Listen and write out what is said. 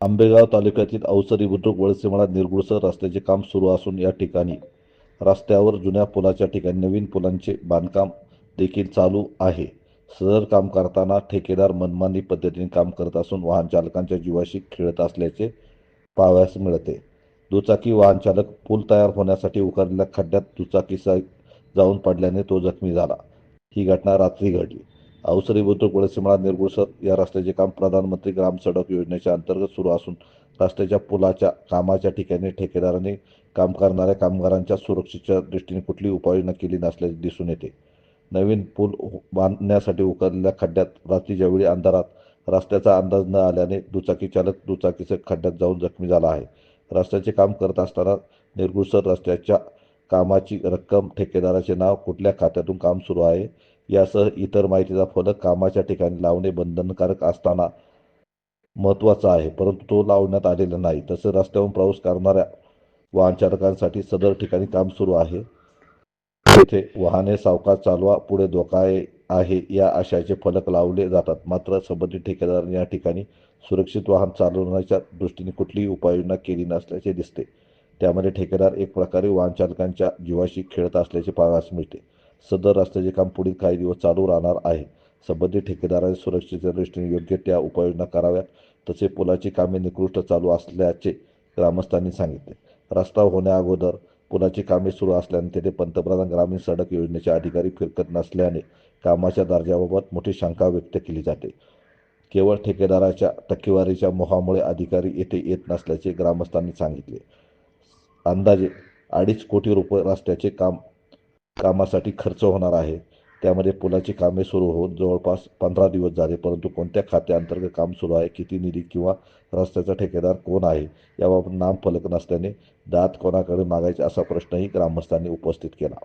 आंबेगाव तालुक्यातील अवसरी बुद्रुक वळसेमाळा निरगुडसर रस्त्याचे काम सुरू असून या ठिकाणी रस्त्यावर जुन्या पुलाच्या ठिकाणी नवीन पुलांचे बांधकाम देखील चालू आहे. सदर काम करताना ठेकेदार मनमानी पद्धतीने काम करत असून वाहन चालकांच्या जीवाशी खेळत असल्याचे पाहावयास मिळते. दुचाकी वाहन चालक पूल तयार होण्यासाठी उकारलेल्या खड्ड्यात दुचाकीसह जाऊन पडल्याने तो जखमी झाला. ही घटना रात्री घडली. अवसरी बुद्रुक वळसेमाळा निर्गुळसर या रस्त्याचे काम प्रधानमंत्री ग्राम सडक योजनेच्या अंतर्गत सुरू असून रस्त्याच्या पुलाच्या कामाच्या ठिकाणी ठेकेदाराने काम करणाऱ्या कामगारांच्या सुरक्षेच्या दृष्टीने कुठली उपाययोजना केली नसल्याचे दिसून येते. नवीन पूल बांधण्यासाठी उकरलेल्या खड्ड्यात रात्रीच्या वेळी अंधारात रस्त्याचा अंदाज न आल्याने दुचाकी चालक दुचाकीचे खड्ड्यात जाऊन जखमी झाला आहे. रस्त्याचे काम करत असताना निरगुडसर रस्त्याच्या कामाची रक्कम ठेकेदाराचे नाव कुठल्या खात्यातून काम सुरू आहे? यासह इतर माहितीचा फलक कामाच्या ठिकाणी लावणे बंधनकारक असताना महत्त्वाचा आहे. परंतु तो लावण्यात आलेला नाही. तसेच रस्त्यावरून प्रवास करणाऱ्या वाहनचालकांसाठी सदर ठिकाणी काम सुरू आहे. तेथे वाहने सावकार चालवा पुढे धोका आहे- या आशयाचे फलक लावले जातात. मात्र संबंधित ठेकेदार या ठिकाणी सुरक्षित वाहन चालवण्याच्या दृष्टीने कुठलीही उपाययोजना केली नसल्याचे दिसते. त्यामध्ये ठेकेदार एक प्रकारे वाहनचालकांच्या जीवाशी खेळत असल्याचे पाहावयास मिळते. सदर रस्त्याचे काम पुढील काही दिवस चालू राहणार आहे. संबंधित ठेकेदारांनी सुरक्षेच्या दृष्टीने योग्य त्या उपाययोजना कराव्यात तसे पुलाची कामे निकृष्ट चालू असल्याचे ग्रामस्थांनी सांगितले. रस्ता होण्याअगोदर पुलाची कामे सुरू असल्याने तेथे पंतप्रधान ग्रामीण सडक योजनेचे अधिकारी फिरकत नसल्याने कामाच्या दर्जाबाबत मोठी शंका व्यक्त केली जाते. केवळ ठेकेदाराच्या टक्केवारीच्या मोहामुळे अधिकारी येथे येत नसल्याचे ग्रामस्थांनी सांगितले. अंदाजे अडीच कोटी रुपये रस्त्याचे काम कामासाठी खर्च होणार आहे. त्यामध्ये पुलाची कामे सुरू होऊन जवळपास पंधरा दिवस झाले परंतु कोणत्या खात्याअंतर्गत काम सुरू आहे किती निधी किंवा रस्त्याचा ठेकेदार कोण आहे याबाबत नाम फलक नसल्याने दात कोणाकडे मागायचे असा प्रश्नही ग्रामस्थांनी उपस्थित केला.